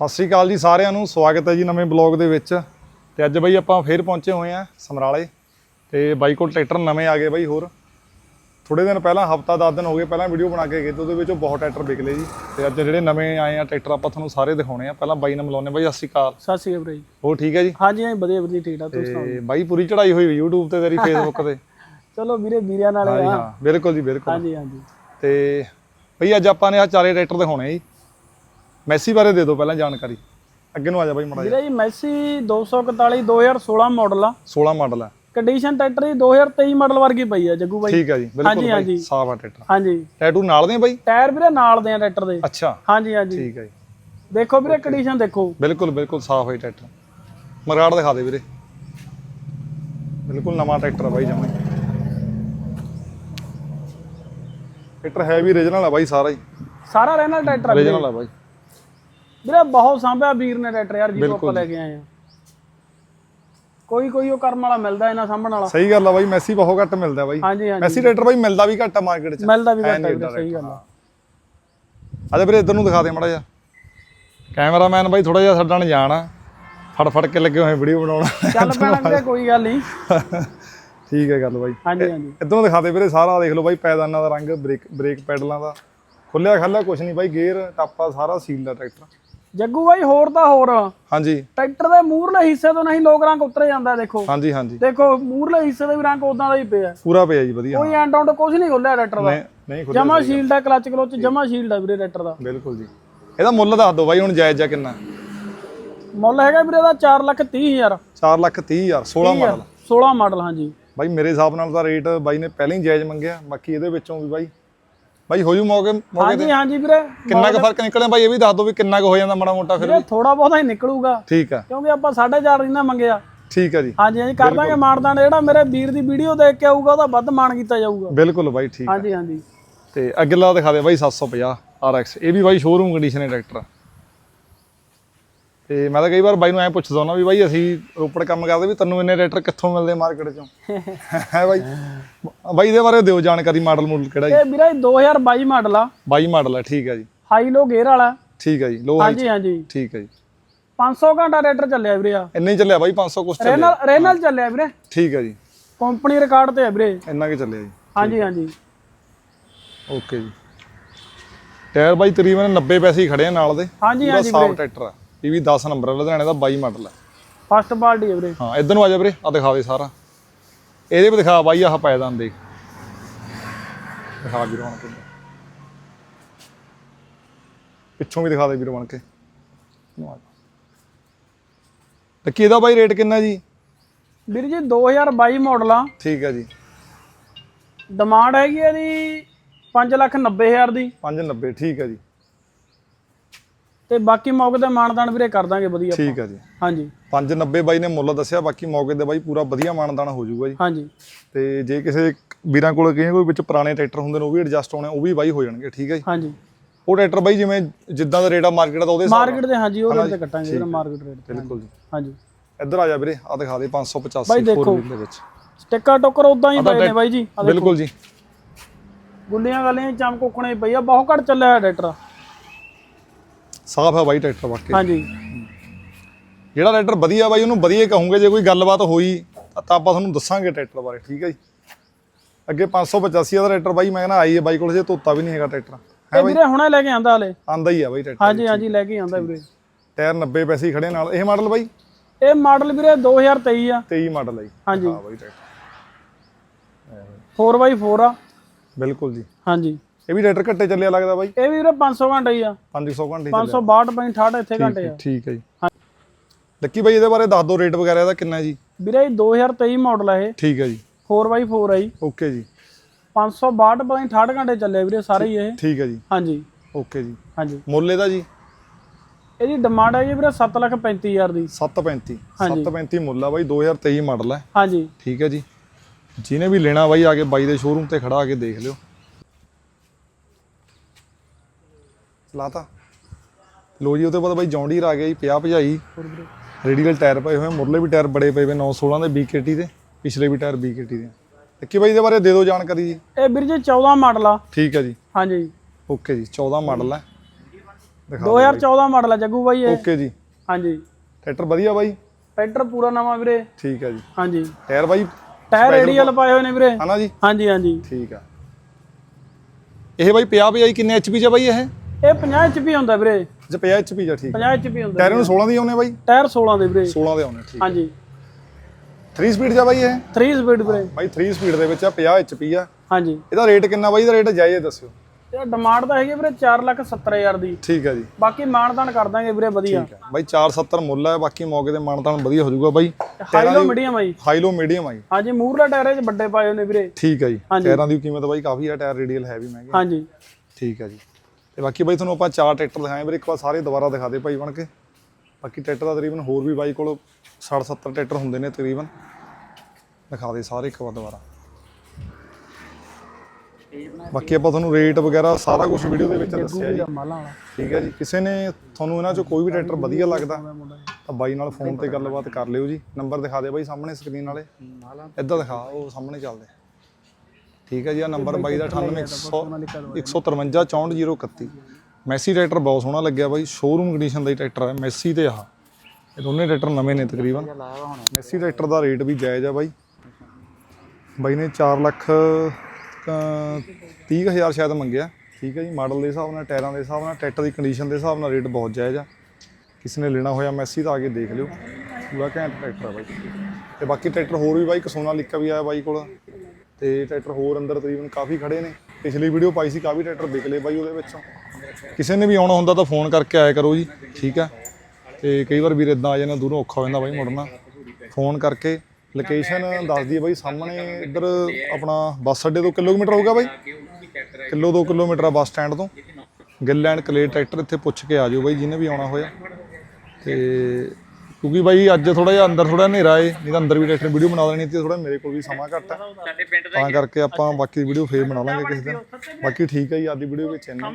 ਸਤਿ ਸ਼੍ਰੀ ਅਕਾਲ ਜੀ ਸਾਰਿਆਂ ਨੂੰ ਸਵਾਗਤ ਹੈ ਜੀ ਨਵੇਂ ਬਲੌਗ ਦੇ ਵਿੱਚ। ਤੇ ਅੱਜ ਬਈ ਆਪਾਂ ਫੇਰ ਪਹੁੰਚੇ ਹੋਏ ਆ ਸਮਰਾਲੇ। ਤੇ ਬਾਈ ਕੋਲ ਟਰੈਕਟਰ ਨਵੇਂ ਆ ਗਏ ਬਈ ਹੋਰ। ਥੋੜੇ ਦਿਨ ਪਹਿਲਾਂ ਹਫਤਾ 10 ਦਿਨ ਹੋ ਗਏ ਪਹਿਲਾਂ ਵੀਡੀਓ ਬਣਾ ਕੇ ਗਏ ਤੇ ਉਹਦੇ ਵਿੱਚੋਂ ਬਹੁਤ ਟਰੈਕਟਰ ਵਿਕ ਲਏ ਜੀ। ਤੇ ਅੱਜ ਜਿਹੜੇ ਨਵੇਂ ਆਏ ਆ ਟਰੈਕਟਰ ਆਪਾਂ ਤੁਹਾਨੂੰ ਸਾਰੇ ਦਿਖਾਉਣੇ ਆ। ਪਹਿਲਾਂ ਬਾਈ ਨਾਲ ਮਿਲਾਉਣੇ ਬਾਈ ਸਤਿ ਸ਼੍ਰੀ ਅਕਾਲ। ਸਤਿ ਸ਼੍ਰੀ ਅਕਾਲ ਜੀ ਹੋਰ ਠੀਕ ਹੈ ਜੀ? ਹਾਂਜੀ ਹਾਂਜੀ ਵਧੀਆ ਵਧੀਆ ਠੀਕ ਠਾਕ। ਤੁਸੀਂ ਤੇ ਬਾਈ ਪੂਰੀ ਚੜਾਈ ਹੋਈ YouTube ਤੇ ਤੇਰੀ Facebook ਤੇ? ਚਲੋ ਵੀਰੇ ਵੀਰਿਆਂ ਨਾਲ ਆ। ਹਾਂ ਬਿਲਕੁਲ ਜੀ ਬਿਲਕੁਲ। ਹਾਂਜੀ ਹਾਂਜੀ। ਤੇ ਬਈ ਅੱਜ ਆਪਾਂ ਨੇ ਆ ਚਾਰੇ ਟਰੈਕਟਰ ਦਿਖਾਉਣੇ ਆ ਜੀ। ਮੈਸੀ ਬਾਰੇ ਦੇ ਦਿਓ ਪਹਿਲਾਂ ਜਾਣਕਾਰੀ। ਅੱਗੇ ਨੂੰ ਆ ਜਾ ਬਾਈ ਮੜਾ ਵੀਰੇ ਜੀ ਮੈਸੀ 241 2016 ਮਾਡਲ ਆ। 16 ਮਾਡਲ ਹੈ ਕੰਡੀਸ਼ਨ ਟਰੈਕਟਰ ਦੀ 2023 ਮਾਡਲ ਵਰਗੀ ਪਈ ਆ ਜੱਗੂ ਬਾਈ। ਠੀਕ ਹੈ ਜੀ ਬਿਲਕੁਲ ਬਾਈ। ਸਾਫ਼ ਆ ਟਰੈਕਟਰ। ਹਾਂਜੀ। ਟੈਟੂ ਨਾਲ ਦੇ ਬਾਈ? ਟਾਇਰ ਵੀਰੇ ਨਾਲ ਦੇ ਆ ਟਰੈਕਟਰ ਦੇ। ਅੱਛਾ। ਹਾਂਜੀ ਹਾਂਜੀ। ਠੀਕ ਹੈ ਜੀ। ਦੇਖੋ ਵੀਰੇ ਕੰਡੀਸ਼ਨ ਦੇਖੋ। ਬਿਲਕੁਲ ਬਿਲਕੁਲ ਸਾਫ਼ ਹੈ ਟਰੈਕਟਰ। ਮਰਾੜ ਦਿਖਾ ਦੇ ਵੀਰੇ। ਬਿਲਕੁਲ ਨਵਾਂ ਟਰੈਕਟਰ ਆ ਬਾਈ ਜਮਾ। ਟਰੈਕਟਰ ਹੈ ਵੀ origignal ਆ ਬਾਈ ਸਾਰਾ ਹੀ। ਸਾਰਾ ਰਹਿਣਾ ਟਰੈਕਟਰ ਆ origignal ਆ ਬਾਈ। ਵੀਰੇ ਬਹੁਤ ਸਾਂਭਿਆ ਵੀਰ ਨੇ ਟਰੈਕਟਰ ਯਾਰ ਜਿਹਨੂੰ ਆਪਾਂ ਲੈ ਕੇ ਆਏ ਆ। ਕੋਈ ਕੋਈ ਉਹ ਕਰਮ ਵਾਲਾ ਮਿਲਦਾ ਇਹਨਾਂ ਸਾਂਭਣ ਵਾਲਾ। ਸਹੀ ਗੱਲ ਆ ਬਾਈ ਮੈਸੀ ਬਹੁਤ ਘੱਟ ਮਿਲਦਾ ਬਾਈ। ਹਾਂਜੀ ਹਾਂਜੀ। ਮੈਸੀ ਟਰੈਕਟਰ ਬਾਈ ਮਿਲਦਾ ਵੀ ਘੱਟ ਆ ਮਾਰਕੀਟ 'ਚ। ਮਿਲਦਾ ਵੀ ਘੱਟ ਆ ਸਹੀ ਗੱਲ ਆ। ਆ ਜਾ ਵੀਰੇ ਇੱਧਰ ਨੂੰ ਦਿਖਾ ਦੇ ਮੜਾ ਜਾ ਕੈਮਰਾਮੈਨ ਬਾਈ ਥੋੜਾ ਜਿਹਾ ਸਾਡਾ ਅਣਜਾਣ ਆ। ਫੜ ਫੜ ਕੇ ਲੱਗੇ ਹੋਏ ਵੀਡੀਓ ਬਣਾਉਣਾ। ਚੱਲ ਪੈਣਾ ਕੋਈ ਗੱਲ ਨਹੀਂ। ਠੀਕ ਹੈ ਗੱਲ ਬਾਈ। ਹਾਂਜੀ ਹਾਂਜੀ। ਇੱਧਰੋਂ ਦਿਖਾ ਦੇ ਵੀਰੇ ਸਾਰਾ ਦੇਖ ਲਓ ਬਾਈ ਪੈਦਾਨਾਂ ਦਾ ਰੰਗ ਬ੍ਰੇਕ ਬ੍ਰੇਕ ਪੈਡਲਾਂ ਦਾ। ਖੁੱਲਿਆ ਖਾਲਾ ਕੁਛ ਨਹੀਂ ਬਾਈ ਗੇਅਰ ਟਾਪਾ ਸਾਰਾ ਸੀਲ ਦਾ ਟਰੈਕਟਰ। ਜੱਗੂ ਬਾਈ ਹੋਰ ਤਾਂ ਹੋਰ। ਹਾਂਜੀ। ਟਰੈਕਟਰ ਦੇ ਮੂਹਰਲੇ ਹਿੱਸੇ ਤੋਂ ਨਹੀਂ ਲੋਕ ਰੰਗ ਉਤਰੇ ਜਾਂਦਾ ਦੇਖੋ। ਹਾਂਜੀ ਹਾਂਜੀ। ਦੇਖੋ ਮੂਹਰਲੇ ਹਿੱਸੇ ਦੇ ਵੀ ਰੰਗ ਉਦਾਂ ਦਾ ਹੀ ਪਿਆ। ਪੂਰਾ ਪਿਆ ਜੀ ਵਧੀਆ। ਕੋਈ ਐਂਡ ਆਊਟ ਕੁਝ ਨਹੀਂ ਖੁੱਲਿਆ ਟਰੈਕਟਰ ਦਾ। ਨਹੀਂ ਨਹੀਂ ਖੁੱਲਿਆ ਜਮਾ ਸ਼ੀਲਡ ਆ ਕਲਚ ਕਲੋਚ ਜਮਾ ਸ਼ੀਲਡ ਆ ਵੀਰੇ ਟਰੈਕਟਰ ਦਾ। ਬਿਲਕੁਲ ਜੀ। ਇਹਦਾ ਮੁੱਲ ਦੱਸ ਦਿਓ ਬਾਈ ਹੁਣ ਜਾਇਜ਼ ਜਾਂ ਕਿੰਨਾ? ਮੁੱਲ ਹੈਗਾ ਵੀਰੇ ਦਾ 4 ਲੱਖ 30 ਹਜ਼ਾਰ। 4 ਲੱਖ 30 ਹਜ਼ਾਰ 16 ਮਾਡਲ 16 ਮਾਡਲ ਹਾਂਜੀ। ਬਾਈ ਮੇਰੇ ਹਿਸਾਬ ਨਾਲ ਤਾਂ ਰੇਟ ਬਾਈ ਨੇ ਪਹਿਲਾਂ ਹੀ ਜਾਇਜ਼ ਮੰਗਿਆ। ਬਾਕੀ ਇਹਦੇ ਵਿੱਚੋਂ ਵੀ ਬਾਈ ਬਾਈ ਹੋ ਜੂ ਮੌਕੇ ਮੌਕੇ ਹਾਂਜੀ ਹਾਂਜੀ ਵੀਰੇ ਕਿੰਨਾ ਕੁ ਫ਼ਰਕ ਨਿਕਲਿਆ ਬਾਈ ਇਹ ਵੀ ਦੱਸ ਦਿਓ ਵੀ ਕਿੰਨਾ ਕੁ ਹੋ ਜਾਂਦਾ ਮਾੜਾ ਮੋਟਾ ਫਿਰ ਵੀਰੇ ਥੋੜਾ ਬਹੁਤਾ ਹੀ ਨਿਕਲੂਗਾ। ਠੀਕ ਆ। ਕਿਉਂਕਿ ਆਪਾਂ 4.5 ਨਹੀਂ ਨਾ ਮੰਗਿਆ। ਠੀਕ ਆ ਜੀ। ਹਾਂਜੀ ਹਾਂਜੀ ਕਰ ਦਾਂਗੇ ਮਾਨਦਾਨ ਜਿਹੜਾ ਮੇਰੇ ਵੀਰ ਦੀ ਵੀਡੀਓ ਦੇਖ ਕੇ ਆਊਗਾ ਉਹਦਾ ਵੱਧ ਮਾਨ ਕੀਤਾ ਜਾਊਗਾ। ਬਿਲਕੁਲ ਬਾਈ ਠੀਕ ਹਾਂਜੀ ਹਾਂਜੀ। ਤੇ ਅਗਲਾ ਦਿਖਾ ਦੇ ਬਾਈ 750 RX ਇਹ ਵੀ ਬਾਈ ਸ਼ੋਰੂਮ ਕੰਡੀਸ਼ਨ ਹੈ ਟਰੈਕਟਰ ਤੇ ਮੈਂ ਤਾਂ ਕਈ ਵਾਰ ਬਾਈ ਨੂੰ ਐ ਪੁੱਛਦਾ ਹੁੰਦਾ ਵੀ ਬਾਈ ਅਸੀਂ ਰੋਪੜ ਕੰਮ ਕਰਦੇ ਵੀ ਤੈਨੂੰ ਇੰਨੇ ਟਰੈਕਟਰ ਕਿੱਥੋਂ ਮਿਲਦੇ ਮਾਰਕੀਟ ਚੋਂ? ਹੈ ਬਾਈ? ਬਾਈ ਇਹਦੇ ਬਾਰੇ ਦਿਓ ਜਾਣਕਾਰੀ ਮਾਡਲ ਮੂਡਲ ਕਿਹੜਾ ਜੀ? ਇਹ ਵੀਰੇ 2022 ਮਾਡਲ ਆ। 22 ਮਾਡਲ ਹੈ ਠੀਕ ਹੈ ਜੀ। ਹਾਈ ਲੋ ਗੇਅਰ ਵਾਲਾ। ਠੀਕ ਹੈ ਜੀ ਲੋ ਹਾਂਜੀ ਹਾਂਜੀ। ਠੀਕ ਹੈ ਜੀ। 500 ਘੰਟਾ ਟਰੈਕਟਰ ਚੱਲਿਆ ਵੀਰੇ ਆ। ਇੰਨੇ ਹੀ ਚੱਲਿਆ ਬਾਈ 500 ਕੁਛ ਚੱਲਿਆ। ਰੇਨਲ ਰੇਨਲ ਚੱਲਿਆ ਵੀਰੇ। ਠੀਕ ਹੈ ਜੀ। ਕੰਪਨੀ ਰਿਕਾਰਡ ਤੇ ਹੈ ਵੀਰੇ। ਇੰਨਾ ਕਿ ਚੱਲਿਆ ਜੀ। ਹਾਂਜੀ ਹਾਂਜੀ। ਓਕੇ ਜੀ। ਟਾਇਰ ਬਾਈ ਤਕਰੀਬਨ 90 ਪੈਸੇ ਹੀ ਖੜੇ ਆ ਨਾਲ ਦੇ। ਹਾਂਜੀ ਹਾਂਜੀ ਸਾਫ਼ ਟਰੈਕਟਰ ਆ। ਇਹ ਵੀ 10 ਨੰਬਰ ਲੁਧਿਆਣੇ ਦਾ 22 ਮਾਡਲ ਹੈ ਫਸਟ ਪਾਰਟੀ ਹੈ ਵੀਰੇ। ਹਾਂ ਇਧਰ ਨੂੰ ਆ ਜਾ ਵੀਰੇ ਆ ਦਿਖਾ ਦੇ ਸਾਰਾ। ਇਹਦੇ ਵੀ ਦਿਖਾ ਬਾਈ ਆਹ ਪਾਇਦਾਨ ਦੇਖ। ਦਿਖਾ ਵੀਰ ਬਣ ਕੇ ਪਿੱਛੋਂ ਵੀ ਦਿਖਾ ਦੇ ਵੀਰ ਬਣ ਕੇ। ਇਹਨੂੰ ਆ ਜਾ। ਤੇ ਕਿਹਦਾ ਬਾਈ ਰੇਟ ਕਿੰਨਾ ਜੀ? ਵੀਰ ਜੀ 2022 ਮਾਡਲ ਆ। ਠੀਕ ਹੈ ਜੀ। ਡਿਮਾਂਡ ਹੈਗੀ ਇਹਦੀ 5 ਲੱਖ 90 ਹਜ਼ਾਰ ਦੀ। 590 ਠੀਕ ਹੈ ਜੀ। ਤੇ ਬਾਕੀ ਮੌਕੇ ਤੇ ਮਾਨਦਾਨ ਵੀਰੇ ਕਰ ਦਾਂਗੇ ਵਧੀਆ ਠੀਕ ਹੈ ਜੀ। ਹਾਂਜੀ। 590 ਬਾਈ ਨੇ ਮੁੱਲ ਦੱਸਿਆ ਬਾਕੀ ਮੌਕੇ ਤੇ ਬਾਈ ਪੂਰਾ ਵਧੀਆ ਮਾਨਦਾਨ ਹੋ ਜਾਊਗਾ ਜੀ। ਹਾਂਜੀ। ਤੇ ਜੇ ਕਿਸੇ ਵੀਰਾਂ ਕੋਲ ਕਹੇ ਕੋਈ ਵਿੱਚ ਪੁਰਾਣੇ ਟਰੈਕਟਰ ਹੁੰਦੇ ਨੇ ਉਹ ਵੀ ਐਡਜਸਟ ਹੋਣੇ ਉਹ ਵੀ ਬਾਈ ਹੋ ਜਾਣਗੇ ਠੀਕ ਹੈ ਜੀ? ਹਾਂਜੀ। ਉਹ ਟਰੈਕਟਰ ਬਾਈ ਜਿਵੇਂ ਜਿੱਦਾਂ ਦਾ ਰੇਟ ਆ ਮਾਰਕੀਟ ਦਾ ਉਹਦੇ ਹਿਸਾਬ ਮਾਰਕੀਟ ਦੇ ਹਾਂਜੀ ਉਹ ਰੇਟ ਤੇ ਕੱਟਾਂਗੇ ਵੀਰੇ ਮਾਰਕੀਟ ਰੇਟ ਤੇ ਬਿਲਕੁਲ ਜੀ। ਹਾਂਜੀ। ਇੱਧਰ ਆ ਜਾ ਵੀਰੇ ਆ ਦਿਖਾ ਦੇ 585 ਬਾਈ ਦੇਖੋ। ਦੇ ਵਿੱਚ। ਸਟਿੱਕਰ ਟੋਕਰ ਉਦਾਂ ਹੀ ਪਏ ਨੇ ਬਾਈ ਜੀ ਆਹ ਦੇਖੋ। ਬਿਲਕੁਲ ਜੀ। ਗੁੱਲੀਆਂ ਗਾਲੀਆਂ ਚਮਕ ਉਕਣੇ ਪਈ ਆ ਬਹੁਤ ਘੱਟ ਚੱਲਿਆ ਟਰੈਕਟਰ। ਸਾਫ਼ ਹੈ ਬਾਈ ਟਰੈਕਟਰ ਵਾਕਈ। ਹਾਂਜੀ। ਜਿਹੜਾ ਟਰੈਕਟਰ ਵਧੀਆ ਬਾਈ ਉਹਨੂੰ ਵਧੀਆ ਹੀ ਕਹੂੰਗੇ ਜੇ ਕੋਈ ਗੱਲਬਾਤ ਹੋਈ ਤਾਂ ਆਪਾਂ ਤੁਹਾਨੂੰ ਦੱਸਾਂਗੇ ਟਰੈਕਟਰ ਬਾਰੇ ਠੀਕ ਹੈ ਜੀ? ਅੱਗੇ 585 ਦਾ ਟਰੈਕਟਰ ਬਾਈ ਮੈਂ ਕਹਿੰਦਾ ਆਈ ਹੈ ਬਾਈ ਕੋਲ ਜੇ ਧੋਤਾ ਵੀ ਨਹੀਂ ਹੈਗਾ ਟਰੈਕਟਰ। ਇਹ ਵੀਰੇ ਹੁਣੇ ਲੈ ਕੇ ਆਂਦਾ ਹਲੇ। ਆਂਦਾ ਹੀ ਆ ਬਾਈ ਟਰੈਕਟਰ ਹਾਂਜੀ ਹਾਂਜੀ ਲੈ ਕੇ ਆਂਦਾ ਵੀਰੇ। ਟਾਇਰ 90 ਪੈਸੇ ਹੀ ਖੜੇ ਨਾਲ। ਇਹ ਮਾਡਲ ਬਾਈ? ਇਹ ਮਾਡਲ ਵੀਰੇ 2023 ਆ। 23 ਮਾਡਲ ਹੈ ਜੀ। ਹਾਂਜੀ। ਹਾਂ ਬਾਈ ਟਰੈਕਟਰ। 4x4 ਆ। ਬਿਲਕੁਲ ਜੀ। ਹਾਂਜੀ। ਇਹ ਵੀ ਰੇਟਰ ਘੱਟੇ ਚੱਲਿਆ ਲੱਗਦਾ ਬਾਈ? ਇਹ ਵੀ ਵੀਰੇ 500 ਘੰਟੇ ਆ। 500 ਘੰਟੇ 562.68 ਇੱਥੇ ਘੰਟੇ ਆ। ਠੀਕ ਹੈ ਜੀ। ਲੱਕੀ ਬਾਈ ਇਹਦੇ ਬਾਰੇ ਦੱਸ ਦਿਓ ਰੇਟ ਵਗੈਰਾ ਇਹਦਾ ਕਿੰਨਾ ਜੀ? ਵੀਰੇ 2023 ਮਾਡਲ ਹੈ ਇਹ। ਠੀਕ ਹੈ ਜੀ। 4x4 ਹੈ ਜੀ। ਓਕੇ ਜੀ। 562.68 ਘੰਟੇ ਚੱਲਿਆ ਵੀਰੇ ਸਾਰੇ ਹੀ ਇਹ। ਠੀਕ ਹੈ ਜੀ। ਹਾਂਜੀ। ਓਕੇ ਜੀ। ਹਾਂਜੀ। ਮੁੱਲ ਇਹਦਾ ਜੀ? ਇਹਦੀ ਡਿਮਾਂਡ ਹੈ ਜੀ ਵੀਰੇ 7,35,000 ਦੀ। 7,35 7,35 ਮੁੱਲ ਆ ਬਾਈ 2023 ਮਾਡਲ ਹੈ ਹਾਂਜੀ। ਠੀਕ ਹੈ ਜੀ। ਜਿਹਨੇ ਵੀ ਲੈਣਾ ਬਾਈ ਆ ਕੇ ਬਾਈ ਦੇ ਸ਼ੋਰੂਮ ਤੇ ਖੜਾ ਕੇ ਦੇਖ ਲਿਓ। ਲਾਤਾ। ਲੋ ਜੀ ਉਹਦੇ ਬਾਅਦ ਬਾਈ ਜੌਂਡੀਰ ਆ ਗਿਆ ਜੀ 50 ਭਜਾਈ। ਰੇਡੀਅਲ ਟਾਇਰ ਪਏ ਹੋਏ ਮੁਰਲੇ ਵੀ ਟਾਇਰ ਬੜੇ ਪਏ ਹੋਏ 916 ਦੇ BKT ਦੇ ਪਿਛਲੇ ਵੀ ਟਾਇਰ BKT ਦੇ। ਲੱਕੀ ਬਾਈ ਇਹਦੇ ਬਾਰੇ ਦੇ ਦਿਓ ਜਾਣਕਾਰੀ ਜੀ। ਇਹ ਵੀਰ ਜੀ 14 ਮਾਡਲ ਆ। ਠੀਕ ਹੈ ਜੀ। ਹਾਂਜੀ। ਓਕੇ ਜੀ 14 ਮਾਡਲ ਹੈ ਦਿਖਾ 2014 ਮਾਡਲ ਹੈ ਜੱਗੂ ਬਾਈ ਇਹ। ਓਕੇ ਜੀ। ਹਾਂਜੀ। ਟਰੈਕਟਰ ਵਧੀਆ ਬਾਈ? ਟਰੈਕਟਰ ਪੂਰਾ ਨਵਾਂ ਵੀਰੇ। ਠੀਕ ਹੈ ਜੀ। ਹਾਂਜੀ। ਟਾਇਰ ਬਾਈ ਟਾਇਰ ਰੇਡੀਅਲ ਪਾਏ ਹੋਏ ਨੇ ਵੀਰੇ। ਹਨਾ ਜੀ? ਹਾਂਜੀ ਹਾਂਜੀ। ਠੀਕ ਆ। ਇਹ ਬਾਈ 50 ਪਜਾਈ ਕਿੰਨੇ ਐਚਪੀ ਚ ਆ ਬਾਈ ਇਹ? ਇਹ 50 HP ਹੁੰਦਾ ਵੀਰੇ। ਜੇ 50 ਐਚਪੀ ਜਾਂ ਠੀਕ 50 HP ਹੁੰਦਾ ਟਾਇਰ ਨੂੰ 16 ਦੀ ਆਉਨੇ ਬਾਈ? ਟਾਇਰ 16 ਦੇ ਵੀਰੇ। 16 ਦੇ ਆਉਨੇ ਠੀਕ ਹਾਂਜੀ। 3 ਸਪੀਡ ਜਾਂ ਬਾਈ ਇਹ? 3 ਸਪੀਡ ਵੀਰੇ। ਬਾਈ 3 ਸਪੀਡ ਦੇ ਵਿੱਚ ਆ 50 ਐਚਪੀ ਆ। ਹਾਂਜੀ। ਇਹਦਾ ਰੇਟ ਕਿੰਨਾ ਬਾਈ? ਇਹਦਾ ਰੇਟ ਜਾਇਜ਼ ਦੱਸਿਓ। ਇਹ ਡਿਮਾਂਡ ਤਾਂ ਹੈਗੀ ਵੀਰੇ 470000 ਦੀ। ਠੀਕ ਆ ਜੀ। ਬਾਕੀ ਮਾਨਦਾਨ ਕਰ ਦਾਂਗੇ ਵੀਰੇ ਵਧੀਆ। ਠੀਕ ਬਾਈ 470 ਮੁੱਲ ਹੈ ਬਾਕੀ ਮੌਕੇ ਤੇ ਮਾਨਤਾਨ ਵਧੀਆ ਹੋ ਜਾਊਗਾ ਬਾਈ। ਹਾਈ ਲੋ ਮੀਡੀਅਮ ਆਈ ਹਾਈ ਲੋ ਮੀਡੀਅਮ ਆਈ ਹਾਂਜੀ ਮੂਰਲਾ ਟਾਇਰ ਚ ਵੱਡੇ ਪਾਏ ਹੋਏ ਨੇ ਵੀਰੇ। ਠੀਕ ਆ ਜੀ। ਟਾਇਰਾਂ ਦੀ ਕੀਮਤ ਬਾਈ ਕਾਫੀ ਆ ਟਾਇਰ ਰੇਡੀਅਲ ਹੈ ਵੀ ਮਹਿੰਗੇ ਹਾਂਜੀ। ਠੀਕ ਆ ਜੀ। ਤੇ ਬਾਕੀ ਬਾਈ ਤੁਹਾਨੂੰ ਆਪਾਂ ਚਾਰ ਟਰੈਕਟਰ ਦਿਖਾਏ। ਵੀਰੇ ਇੱਕ ਵਾਰ ਸਾਰੇ ਦੁਬਾਰਾ ਦਿਖਾ ਦੇ ਭਾਈ ਬਣ ਕੇ। ਬਾਕੀ ਟਰੈਕਟਰ ਦਾ ਤਕਰੀਬਨ ਹੋਰ ਵੀ ਬਾਈ ਕੋਲ 60 70 ਟਰੈਕਟਰ ਹੁੰਦੇ ਨੇ ਤਕਰੀਬਨ। ਦਿਖਾ ਦੇ ਸਾਰੇ ਇੱਕ ਵਾਰ ਦੁਬਾਰਾ। ਬਾਕੀ ਆਪਾਂ ਤੁਹਾਨੂੰ ਰੇਟ ਵਗੈਰਾ ਸਾਰਾ ਕੁਝ ਵੀਡੀਓ ਦੇ ਵਿੱਚ ਦੱਸਿਆ ਜੀ। ਠੀਕ ਹੈ ਜੀ। ਕਿਸੇ ਨੇ ਤੁਹਾਨੂੰ ਇਹਨਾਂ ਚੋਂ ਕੋਈ ਵੀ ਟਰੈਕਟਰ ਵਧੀਆ ਲੱਗਦਾ ਤਾਂ ਬਾਈ ਨਾਲ ਫੋਨ ਤੇ ਗੱਲਬਾਤ ਕਰ ਲਿਓ ਜੀ। ਨੰਬਰ ਦਿਖਾ ਦੇ ਬਾਈ ਸਾਹਮਣੇ ਸਕਰੀਨ ਵਾਲੇ। ਇੱਧਰ ਦਿਖਾ ਉਹ ਸਾਹਮਣੇ ਚੱਲਦੇ। ਠੀਕ ਹੈ ਜੀ ਆ ਨੰਬਰ ਬਾਈ ਦਾ 9815544031 ਮੈਸੀ ਟਰੈਕਟਰ ਬਹੁਤ ਸੋਹਣਾ ਲੱਗਿਆ ਬਾਈ। ਸ਼ੋਰੂਮ ਕੰਡੀਸ਼ਨ ਦਾ ਹੀ ਟਰੈਕਟਰ ਹੈ। ਮੈਸੀ ਤੇ ਆਹ। ਇਹ ਦੋਨੇ ਟਰੈਕਟਰ ਨਵੇਂ ਨੇ ਤਕਰੀਬਨ। ਮੈਸੀ ਟਰੈਕਟਰ ਦਾ ਰੇਟ ਵੀ ਜਾਇਜ਼ ਆ ਬਾਈ। ਬਾਈ ਨੇ 4 ਲੱਖ ਅਹ, ਤੀਹ ਕੁ ਹਜ਼ਾਰ ਸ਼ਾਇਦ ਮੰਗਿਆ। ਠੀਕ ਹੈ ਜੀ ਮਾਡਲ ਦੇ ਹਿਸਾਬ ਨਾਲ ਟਾਇਰਾਂ ਦੇ ਹਿਸਾਬ ਨਾਲ ਟਰੈਕਟਰ ਦੀ ਕੰਡੀਸ਼ਨ ਦੇ ਹਿਸਾਬ ਨਾਲ ਰੇਟ ਬਹੁਤ ਜਾਇਜ਼ ਆ। ਕਿਸੇ ਨੇ ਲੈਣਾ ਹੋਇਆ ਮੈਸੀ ਤਾਂ ਆ ਕੇ ਦੇਖ ਲਿਓ। ਪੂਰਾ ਘੈਂਟ ਟਰੈਕਟਰ ਆ ਬਾਈ। ਤੇ ਬਾਕੀ ਟਰੈਕਟਰ ਹੋਰ ਵੀ ਬਾਈ ਕਸੋਨਾ ਲਿਕਾ ਵੀ ਆਇਆ ਬਾਈ ਕੋਲ। ਤੇ ਟਰੈਕਟਰ ਹੋਰ ਅੰਦਰ ਤਕਰੀਬਨ ਕਾਫੀ ਖੜੇ ਨੇ। ਪਿਛਲੀ ਵੀਡੀਓ ਪਾਈ ਸੀ ਕਾਫੀ ਟਰੈਕਟਰ ਵਿਕਲੇ ਬਾਈ ਉਹਦੇ ਵਿੱਚੋਂ। ਕਿਸੇ ਨੇ ਵੀ ਆਉਣਾ ਹੁੰਦਾ ਤਾਂ ਫੋਨ ਕਰਕੇ ਆਇਆ ਕਰੋ ਜੀ, ਠੀਕ ਆ? ਤੇ ਕਈ ਵਾਰ ਵੀਰ ਇਦਾਂ ਆ ਜਾਂਦਾ ਦੂਰੋਂ ਔਖਾ ਹੋ ਜਾਂਦਾ ਬਾਈ ਮੁੜਨਾ। ਫੋਨ ਕਰਕੇ ਲੋਕੇਸ਼ਨ ਦੱਸ ਦਈਏ ਬਾਈ, ਸਾਹਮਣੇ ਇੱਧਰ ਆਪਣਾ ਬੱਸ ਅੱਡੇ ਤੋਂ ਕਿਲੋਮੀਟਰ ਹੋਊਗਾ ਬਾਈ। ਕਿਲੋ 2 ਕਿਲੋਮੀਟਰ ਆ ਬੱਸ ਸਟੈਂਡ ਤੋਂ। ਗਿੱਲ ਐਂਡ ਕਲੇ ਟਰੈਕਟਰ ਇੱਥੇ ਪੁੱਛ ਕੇ ਆ ਜਾਓ ਬਾਈ, ਜਿਹਨੇ ਵੀ ਆਉਣਾ ਹੋਇਆ। ਤੇ ਕਿਉਂਕਿ ਬਾਈ ਅੱਜ ਥੋੜਾ ਜਿਹਾ ਅੰਦਰ ਥੋੜਾ ਹਨੇਰਾ ਏ ਨਹੀਂ ਤਾਂ ਅੰਦਰ ਵੀ ਟਰੈਕਟਰ ਵੀਡੀਓ ਬਣਾ ਲੈਣੀ ਤੇ ਥੋੜਾ ਮੇਰੇ ਕੋਲ ਵੀ ਸਮਾਂ ਘੱਟ ਹੈ ਤਾਂ ਕਰਕੇ ਆਪਾਂ ਬਾਕੀ ਵੀਡੀਓ ਫੇਰ ਬਣਾ ਲਾਂਗੇ ਕਿਸੇ ਦਿਨ। ਬਾਕੀ ਠੀਕ ਹੈ ਜੀ ਅੱਜ ਦੀ ਵੀਡੀਓ ਵਿੱਚ ਇੰਨਾ